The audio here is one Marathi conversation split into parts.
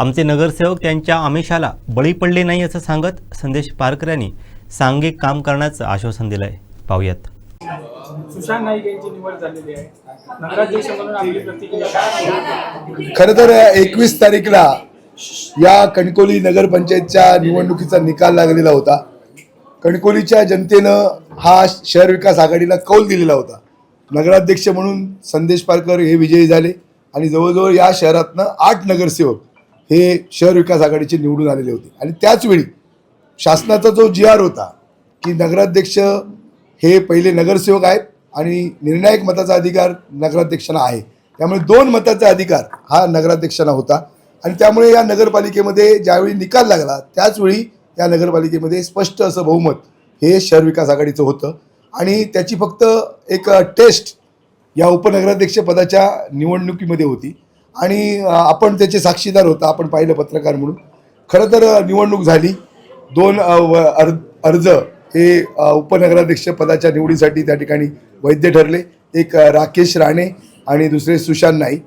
आमचे नगरसेवक त्यांच्या आमिषाला बळी पडले नाही असं सांगत संदेश पारकर यांनी सांघिक काम करण्याचं आश्वासन दिलंय. पाहूयात. सुशांत नाईक यांची निवड झालेली आहे. नगराध्यक्ष म्हणून आपली प्रतिक्रिया काय? खरं तर एकवीस तारीखला या कणकोली नगरपंचायतच्या निवडणुकीचा निकाल लागलेला होता. कणकोलीच्या जनतेनं हा शहर विकास आघाडीला कौल दिलेला होता. नगराध्यक्ष म्हणून संदेश पारकर हे विजयी झाले आणि जवळजवळ या शहरातनं आठ नगरसेवक हे शहर विकास आघाडीचे निवडून आलेले होते. आणि त्याचवेळी शासनाचा जो जी आर होता की नगराध्यक्ष हे पहिले नगरसेवक आहेत आणि निर्णायक मताचा अधिकार नगराध्यक्षांना आहे. त्यामुळे दोन मताचा अधिकार हा नगराध्यक्षांना होता. आणि त्यामुळे या नगरपालिकेमध्ये ज्यावेळी निकाल लागला त्याचवेळी या नगरपालिकेमध्ये स्पष्ट असं बहुमत हे शहर विकास आघाडीचं होतं. आणि त्याची फक्त एक टेस्ट या उपनगराध्यक्ष पदाच्या निवडणुकीमध्ये होती. आणि आपण त्याचे साक्षीदार होता आपण पाहिलं पत्रकार म्हणून. खरं तर निवडणूक झाली. दोन व- अर्ज अर्ज हे उपनगराध्यक्ष पदाच्या निवडीसाठी त्या ठिकाणी वैध ठरले. एक राकेश राणे आणि दुसरे सुशांत नाईक.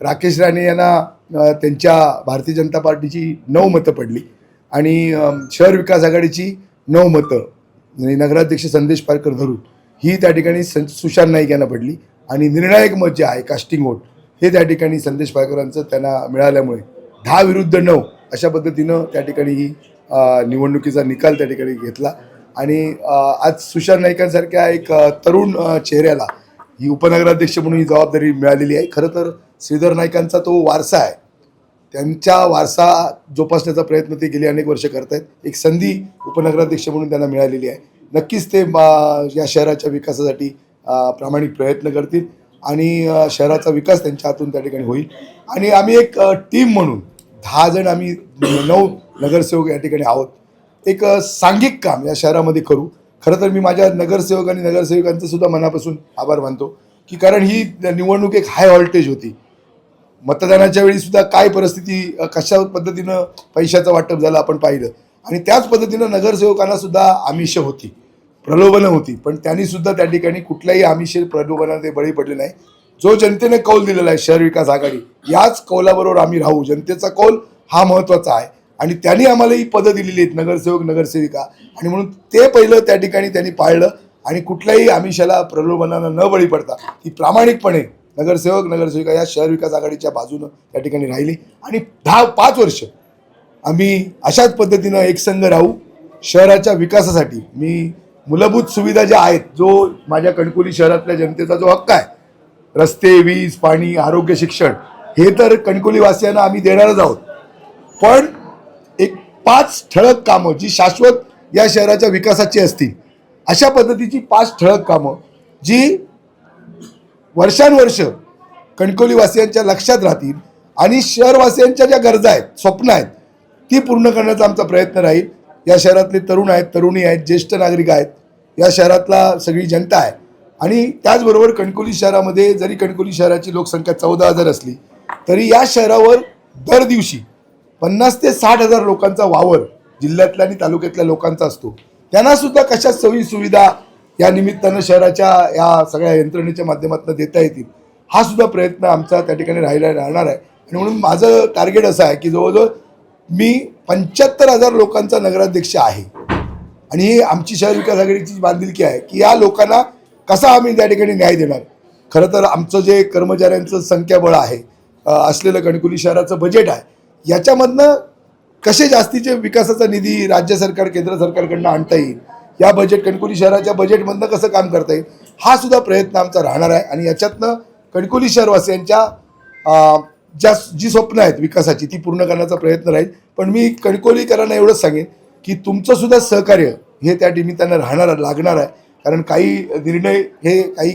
राकेश राणे यांना त्यांच्या भारतीय जनता पार्टीची नऊ मतं पडली आणि शहर विकास आघाडीची नऊ मतं नगराध्यक्ष संदेश पारकर धरून ही त्या ठिकाणी सं सुशांत नाईक यांना पडली. आणि निर्णायक मत जे आहे कास्टिंग वोट हे त्या ठिकाणी संदेश पायकरांचं त्यांना मिळाल्यामुळे दहा विरुद्ध नऊ अशा पद्धतीनं त्या ठिकाणी ही निवडणुकीचा निकाल त्या ठिकाणी घेतला. आणि आज सुशार नाईकांसारख्या एक तरुण चेहऱ्याला ही उपनगराध्यक्ष म्हणून ही जबाबदारी मिळालेली आहे. खरं तर श्रीधर नाईकांचा तो वारसा आहे. त्यांच्या वारसा जोपासण्याचा प्रयत्न ते गेली अनेक वर्ष करत आहेत एक संधी उपनगराध्यक्ष म्हणून त्यांना मिळालेली आहे. नक्कीच ते या शहराच्या विकासासाठी प्रामाणिक प्रयत्न करतील. आणि शहराचा विकास त्यांच्या हातून त्या ठिकाणी होईल. आणि आम्ही एक टीम म्हणून दहा जण आम्ही नऊ नगरसेवक या ठिकाणी आहोत. एक सांघिक काम या शहरामध्ये करू. खरं तर मी माझ्या नगरसेवक आणि नगरसेवकांचं सुद्धा मनापासून आभार मानतो की कारण ही निवडणूक एक हाय व्हॉल्टेज होती. मतदानाच्या वेळी सुद्धा काय परिस्थिती कशा पद्धतीनं पैशाचं वाटप झालं आपण पाहिलं. आणि त्याच पद्धतीनं नगरसेवकांना सुद्धा आमिष होती. प्रलोभनं होती. पण त्यांनी सुद्धा त्या ठिकाणी कुठल्याही आमिष प्रलोभनाला ते बळी पडले नाही. जो जनतेने कौल दिलेला आहे शहर विकास आघाडी याच कौलाबरोबर आम्ही राहू. जनतेचा कौल हा महत्त्वाचा आहे. आणि त्यांनी आम्हाला ही पदं दिलेली आहेत नगरसेवक नगरसेविका. आणि म्हणून ते पहिलं त्या ठिकाणी त्यांनी पाळलं. आणि कुठल्याही आमिषाला प्रलोभनाला न बळी पडता ती प्रामाणिकपणे नगरसेवक नगरसेविका या शहर विकास आघाडीच्या बाजूनं त्या ठिकाणी राहिली. आणि दहा पाच वर्ष आम्ही अशाच पद्धतीनं एकसंघ राहू. शहराच्या विकासासाठी मी मूलभूत सुविधा ज्या आहेत जो माझ्या कणकोली शहरातल्या जनतेचा जो हक्क आहे रस्ते वीज पाणी आरोग्य शिक्षण हे तर कणकोली वासियांना आम्ही देणारच आहोत. पण एक पाच ठळक कामं जी शाश्वत या शहराच्या विकासाची असतील अशा पद्धतीची पाच ठळक कामं जी वर्षानुवर्ष कणकोलीवासियांच्या लक्षात राहतील आणि शहरवासियांच्या ज्या गरजा आहेत स्वप्न आहेत ती पूर्ण करण्याचा आमचा प्रयत्न राहील. या शहरातले तरुण आहेत तरुणी आहेत ज्येष्ठ नागरिक आहेत. या शहरातला सगळी जनता आहे. आणि त्याचबरोबर कणकोली शहरामध्ये जरी कणकोली शहराची लोकसंख्या चौदा हजार असली तरी या शहरावर दर दिवशी पन्नास ते साठ हजार लोकांचा वावर जिल्ह्यातल्या आणि तालुक्यातल्या लोकांचा असतो. त्यांना सुद्धा कशा सोयी सुविधा या निमित्तानं शहराच्या या सगळ्या यंत्रणेच्या माध्यमातून देता येतील हा सुद्धा प्रयत्न आमचा त्या ठिकाणी राहिला राहणार आहे. आणि म्हणून माझं टार्गेट असं आहे की जवळजवळ मी पंच्याहत्तर हजार लोकांचा नगराध्यक्ष आहे. आणि ही आमची शहर विकास आघाडीची बांधिलकी आहे की या लोकांना कसा आम्ही त्या ठिकाणी न्याय देणार? खरं तर आमचं जे कर्मचाऱ्यांचं संख्याबळ आहे असलेलं कणकुली शहराचं बजेट आहे याच्यामधनं कसे जास्तीचे विकासाचा निधी राज्य सरकार केंद्र सरकारकडनं आणता येईल? या बजेट कणकुली शहराच्या बजेटमधनं कसं काम करता येईल? हा सुद्धा प्रयत्न आमचा राहणार आहे. आणि याच्यातनं कणकुली शहरवासियांच्या ज्या जी स्वप्न आहेत विकासाची ती पूर्ण करण्याचा प्रयत्न राहील. पण मी कणकोलीकरांना एवढंच सांगेन की तुमचं सुद्धा सहकार्य हे त्या निमित्तानं राहणार लागणार आहे. कारण काही निर्णय हे काही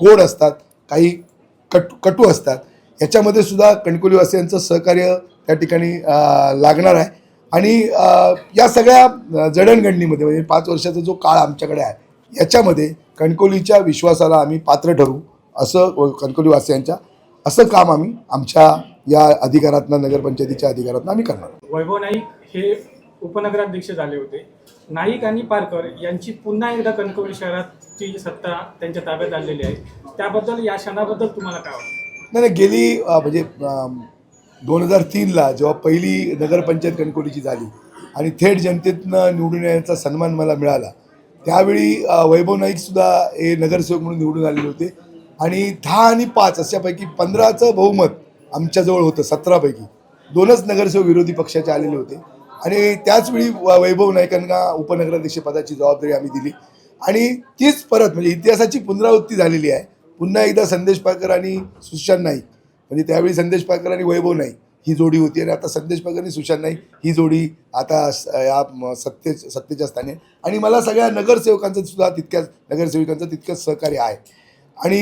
गोड असतात काही कट कटू असतात. याच्यामध्ये सुद्धा कणकोलीवासियांचं सहकार्य त्या ठिकाणी लागणार आहे. आणि या सगळ्या जडणघडणीमध्ये म्हणजे पाच वर्षाचा जो काळ आमच्याकडे आहे याच्यामध्ये कणकोलीच्या विश्वासाला आम्ही पात्र ठरू असं कणकोलीवासियांच्या असं काम आम्ही आमच्या या अधिकारातनं नगरपंचायतीच्या अधिकारातनं आम्ही करणार. वैभव नाईक हे उपनगराध्यक्ष झाले होते. नाईक आणि पारकर यांची पुन्हा एकदा कणकवली शहराची सत्ता त्यांच्या ताब्यात आलेली आहे. त्याबद्दल या क्षणाबद्दल तुम्हाला काय वाटतं? नाही नाही गेली अ, म्हणजे दोन हजार तीनला जेव्हा पहिली नगरपंचायत कणकोलीची झाली आणि थेट जनतेतनं निवडून येण्याचा सन्मान मला मिळाला त्यावेळी अ, वैभव नाईकसुद्धा हे नगरसेवक म्हणून निवडून आलेले होते. आणि दहा आणि पाच अशापैकी पंधराचं बहुमत आमच्याजवळ होतं सतरापैकी. दोनच नगरसेवक विरोधी पक्षाचे आलेले होते. आणि त्याचवेळी व- वैभव नाईकांना उपनगराध्यक्ष पदाची जबाबदारी आम्ही दिली. आणि तीच परत म्हणजे इतिहासाची पुनरावृत्ती झालेली आहे. पुन्हा एकदा संदेश पाकर आणि सुशांत नाईक. म्हणजे त्यावेळी संदेश पाकर आणि वैभव नाईक ही जोडी होती आणि आता संदेश पाकर आणि सुशांत नाईक ही जोडी आता या सत्ते सत्तेच्या स्थानी आहे. आणि मला सगळ्या नगरसेवकांचं सुद्धा तितक्याच नगरसेविकांचं तितकंच सहकार्य आहे. आणि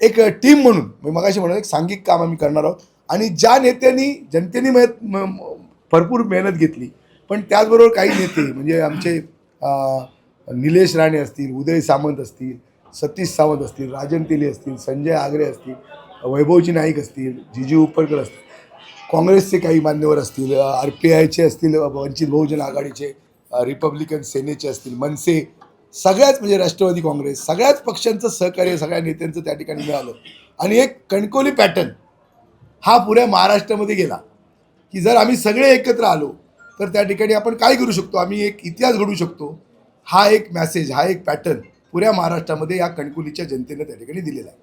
एक टीम म्हणून मी मगाशी म्हणून एक सांघिक काम आम्ही करणार आहोत. आणि ज्या नेत्यांनी जनतेने मेहनत भरपूर मेहनत घेतली पण त्याचबरोबर काही नेते म्हणजे आमचे निलेश राणे असतील उदय सामंत असतील सतीश सावंत असतील राजन तेली असतील संजय आगरे असतील वैभवजी नाईक असतील जिजू उपरकर असतील काँग्रेसचे काही मान्यवर असतील आर पी आयचे असतील वंचित बहुजन आघाडीचे रिपब्लिकन सेनेचे असतील मनसे सगळ्याच म्हणजे राष्ट्रवादी काँग्रेस सगळ्याच पक्षांचं सहकार्य सगळ्या नेत्यांचं त्या ठिकाणी मिळालं. आणि एक कणकोली पॅटर्न हा पुऱ्या महाराष्ट्रामध्ये गेला. की जर आम्ही सगळे एकत्र आलो तर त्या ठिकाणी आपण काय करू शकतो? आम्ही एक इतिहास घडू शकतो. हा एक मॅसेज हा एक पॅटर्न पुऱ्या महाराष्ट्रामध्ये या कणकुलीच्या जनतेनं त्या ठिकाणी दिलेला आहे.